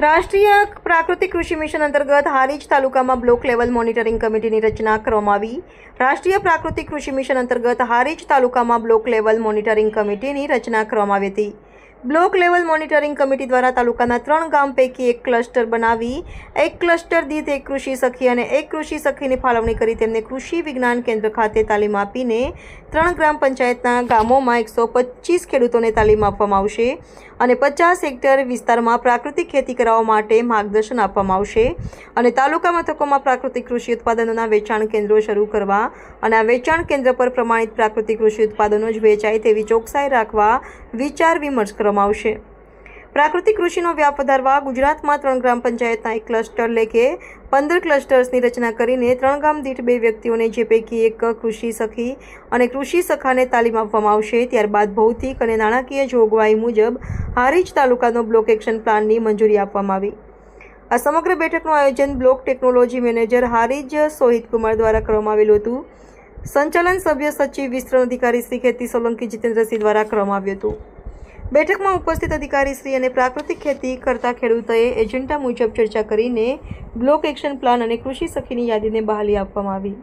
રાષ્ટ્રીય પ્રાકૃતિક કૃષિ મિશન અંતર્ગત હારીજ તાલુકામાં બ્લોક લેવલ મોનિટરિંગ કમિટીની રચના કરવામાં આવી. રાષ્ટ્રીય પ્રાકૃતિક કૃષિ મિશન અંતર્ગત હારીજ તાલુકામાં બ્લોક લેવલ મોનિટરિંગ કમિટીની રચના કરવામાં આવી હતી. બ્લોક લેવલ મોનિટરિંગ કમિટી દ્વારા તાલુકાના ત્રણ ગામ પૈકી એક ક્લસ્ટર બનાવી, એક ક્લસ્ટર દીઠ એક કૃષિ સખી અને એક કૃષિ સખીની ફાળવણી કરી તેમને કૃષિ વિજ્ઞાન કેન્દ્ર ખાતે તાલીમ આપીને ત્રણ ગ્રામ પંચાયતના ગામોમાં એકસો ખેડૂતોને તાલીમ આપવામાં આવશે. અને પચાસ હેક્ટર વિસ્તારમાં પ્રાકૃતિક ખેતી કરાવવા માટે માર્ગદર્શન આપવામાં આવશે. અને તાલુકા મથકોમાં પ્રાકૃતિક કૃષિ ઉત્પાદનોના વેચાણ કેન્દ્રો શરૂ કરવા અને આ વેચાણ કેન્દ્ર પર પ્રમાણિત પ્રાકૃતિક કૃષિ ઉત્પાદનો જ વેચાય તેવી ચોકસાઈ રાખવા વિચાર વિમર્શ કરવામાં આવશે. પ્રાકૃતિક કૃષિનો વ્યાપ વધારવા ગુજરાતમાં ત્રણ ગ્રામ પંચાયતના એક ક્લસ્ટર લેખે પંદર ક્લસ્ટર્સની રચના કરીને ત્રણ ગામ દીઠ બે વ્યક્તિઓને જે પૈકી એક કૃષિ સખી અને કૃષિ સખાને તાલીમ આપવામાં આવશે, ત્યારબાદ ભૌતિક અને નાણાકીય જોગવાઈ મુજબ હારીજ તાલુકાનો બ્લોક એક્શન પ્લાનની મંજૂરી આપવામાં આવી. આ સમગ્ર બેઠકનું આયોજન block technology manager Harij Sohit Kumar દ્વારા કરવામાં આવેલું હતું. સંચાલન સભ્ય સચિવ વિસ્તરણ અધિકારી શ્રી ખેતી સોલંકી જીતેન્દ્રસિંહ દ્વારા કરવામાં આવ્યું હતું. બેઠકમાં ઉપસ્થિત અધિકારીશ્રી અને પ્રાકૃતિક ખેતી કરતા ખેડૂતોએ એજન્ડા મુજબ ચર્ચા કરીને બ્લોક એક્શન પ્લાન અને કૃષિ સખીની યાદીને બહાલી આપવામાં આવી.